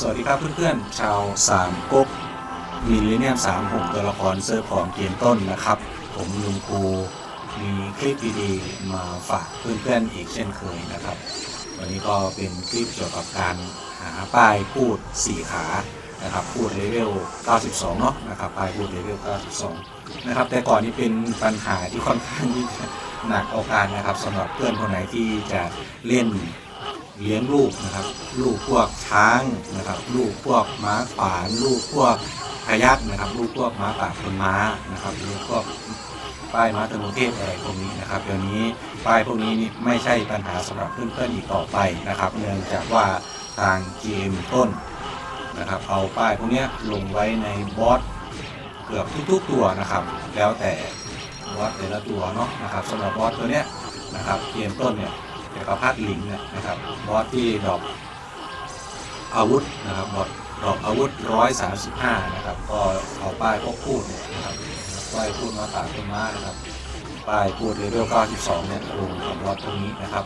สวัสดีครับเพื่อนๆ ชาวสามก๊กมิลเลนเนียมสามหกตัวละครเซิร์ฟของเกมต้นนะครับ ผมลุงคูมีคลิปดีๆมาฝากเพื่อนๆอีกเช่นเคยนะครับ วันนี้ก็เป็นคลิปเกี่ยวกับการหาป้ายพูด 4 ขานะครับพูดเลเวล 92 เนาะนะครับป้ายพูดเลเวล 92 นะครับ แต่ก่อนนี้เป็นปัญหาที่ค่อนข้างที่หนักเอาการนะครับสำหรับเพื่อนคนไหนที่จะเล่น เลี้ยงลูกนะครับ ลูกพวกช้างนะครับ ลูกพวกม้าขวานลูกพวกพยักนะครับ ลูกพวกม้าป่าคนม้านะครับลูกพวกป้ายม้าตะนุเทพอะไรพวกนี้นะครับเดี๋ยวนี้ป้ายพวกนี้นี่ไม่ใช่ปัญหาสำหรับเพื่อนๆอีกต่อไปนะครับ เนื่องจากว่าทางเกมต้นนะครับเอาป้ายพวกนี้ลงไว้ในบอสเกือบทุกๆตัวนะครับ แล้วแต่บอสแต่ละตัวเนาะนะครับสำหรับบอสตัวเนี้ยนะครับเกมต้นเนี่ย จักรพรรดิลิงเนี่ยนะครับบอสที่ดอปอาวุธนะครับบอสดอปอาวุธ 135 นะครับ ก็เอาป้ายพวกพูดเนี่ยนะครับป้ายพูดมาตากต้นไม้นะครับป้ายพูดเลเวล92 เนี่ยลงกับบอสตรงนี้นะครับ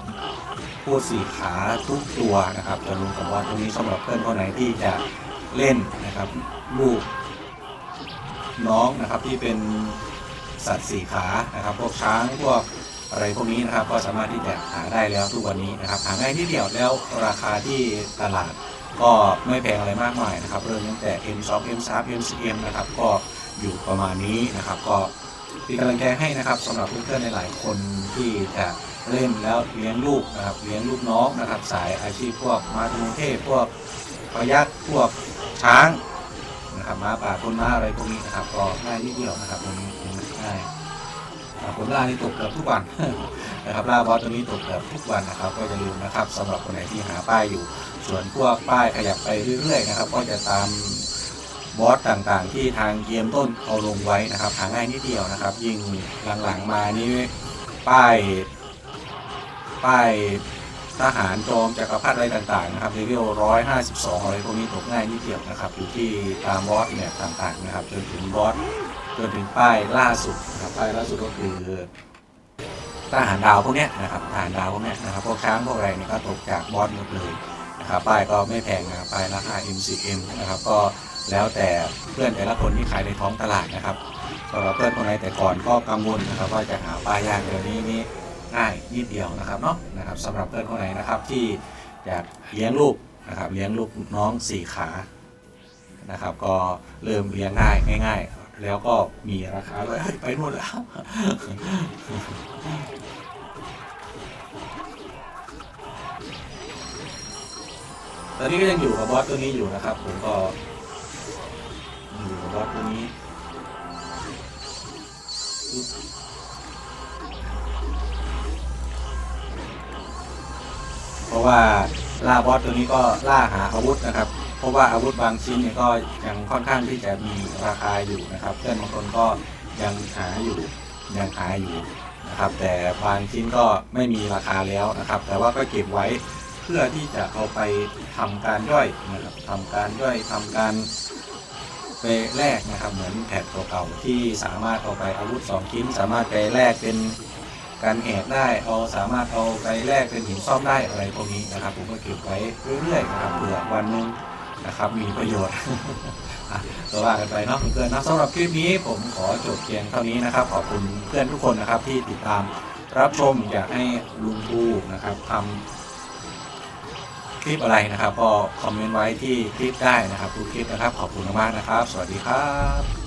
พูดสี่ขาทุกตัวนะครับ จะลงกับบอสตรงนี้สำหรับเพื่อนคนไหนที่จะเล่นนะครับลูกน้องนะครับที่เป็นสัตว์สี่ขานะครับ พวกช้างพวก อะไรพวกนี้นะครับก็สามารถที่จะหาได้แล้วทุกวันนี้นะครับหาง่ายที่เดียวแล้วราคาที่ตลาดก็ไม่แพงอะไรมากมายนะครับเริ่มตั้งแต่ M2 M3 M4M นะครับก็อยู่ประมาณนี้นะครับ ก็เป็นกำลังใจให้นะครับสำหรับเพื่อนๆในหลายคนที่จะเล่นแล้วเลี้ยงลูกนะครับเลี้ยงลูกน้องนะครับ สายอาชีพพวกมาตุเทพพวกพยักพวกช้างนะครับม้าป่าคนม้าอะไรพวกนี้นะครับ ก็ง่ายนิดเดียวนะครับตรงนี้ง่าย ผลล่านี่ตกเกือบทุกวันนะครับล่าบอสตัวนี้ตกเกือบทุกวันนะครับ ก็อย่าลืมนะครับสำหรับคนไหนที่หาป้ายอยู่ ส่วนพวกป้ายขยับไปเรื่อยๆนะครับ ก็จะตามบอสต่างๆ ที่ทางเกมต้นเอาลงไว้นะครับหาง่ายนิดเดียวนะครับ ยิ่งหลังๆมานี่ป้าย ป้ายทหารโจมจักรพรรดิอะไรต่างๆนะครับเลเวล152อะไรพวกนี้ตกง่ายนิดเดียวนะครับ อยู่ที่ตามบอสเนี่ยต่างๆนะครับจนถึงบอส จนถึงป้ายล่าสุดนะครับป้ายล่าสุดก็คือทหารดาวพวกนี้นะครับทหารดาวพวกนี้นะครับพวกช้างพวกอะไรเนี่ยก็ตกจากบอสหมดเลยนะครับป้ายก็ไม่แพงนะป้ายราคา M10M นะครับก็แล้วแต่เพื่อนแต่ละคนที่ขายในท้องตลาดนะครับสำหรับเพื่อนคนไหนแต่ก่อนก็กังวลนะครับว่าจะหาป้ายยากเดี๋ยวนี้นี่ง่ายนิดเดียวนะครับเนาะนะครับสำหรับเพื่อนคนไหนนะครับที่อยากเลี้ยงลูกนะครับเลี้ยงลูกน้องสี่ขานะครับก็เริ่มเลี้ยงง่ายง่าย แล้วก็มีราคาด้วยเฮ้ยไปหมดแล้ว ตอนนี้ก็ยังอยู่กับบอสตัวนี้อยู่นะครับ ผมก็อยู่กับบอสตัวนี้เพราะว่าล่าบอสตัวนี้ก็ล่าหาอาวุธนะครับ เพราะว่าอาวุธบางชิ้นเนี่ยก็ยังค่อนข้างที่จะมีราคาอยู่นะครับเพื่อนบางคนก็ยังหาอยู่ยังหาอยู่นะครับ แต่บางชิ้นก็ไม่มีราคาแล้วนะครับ แต่ว่าก็เก็บไว้เพื่อที่จะเอาไปทำการย่อยนะครับทำการย่อยทำการไปแลกนะครับเหมือนแผ่นเก่าๆที่สามารถเอาไปอาวุธสองชิ้น สามารถไปแลกเป็นการแหกได้เอาสามารถเอาไปแลกเป็นหินซ่อมได้อะไรพวกนี้นะครับ ผมก็เก็บไว้เรื่อยๆนะครับเผื่อวันหนึ่ง นะครับ มีประโยชน์ก็ว่ากันไปเนาะเพื่อนๆนะสำหรับคลิปนี้ผมขอจบเพียงเท่านี้นะครับ ขอบคุณเพื่อนทุกคนนะครับที่ติดตามรับชมอยากให้ลุงทูนะครับทำคลิปอะไรนะครับ ก็คอมเมนต์ไว้ที่คลิปได้นะครับทุกคลิปนะครับ ขอบคุณมากๆนะครับ สวัสดีครับ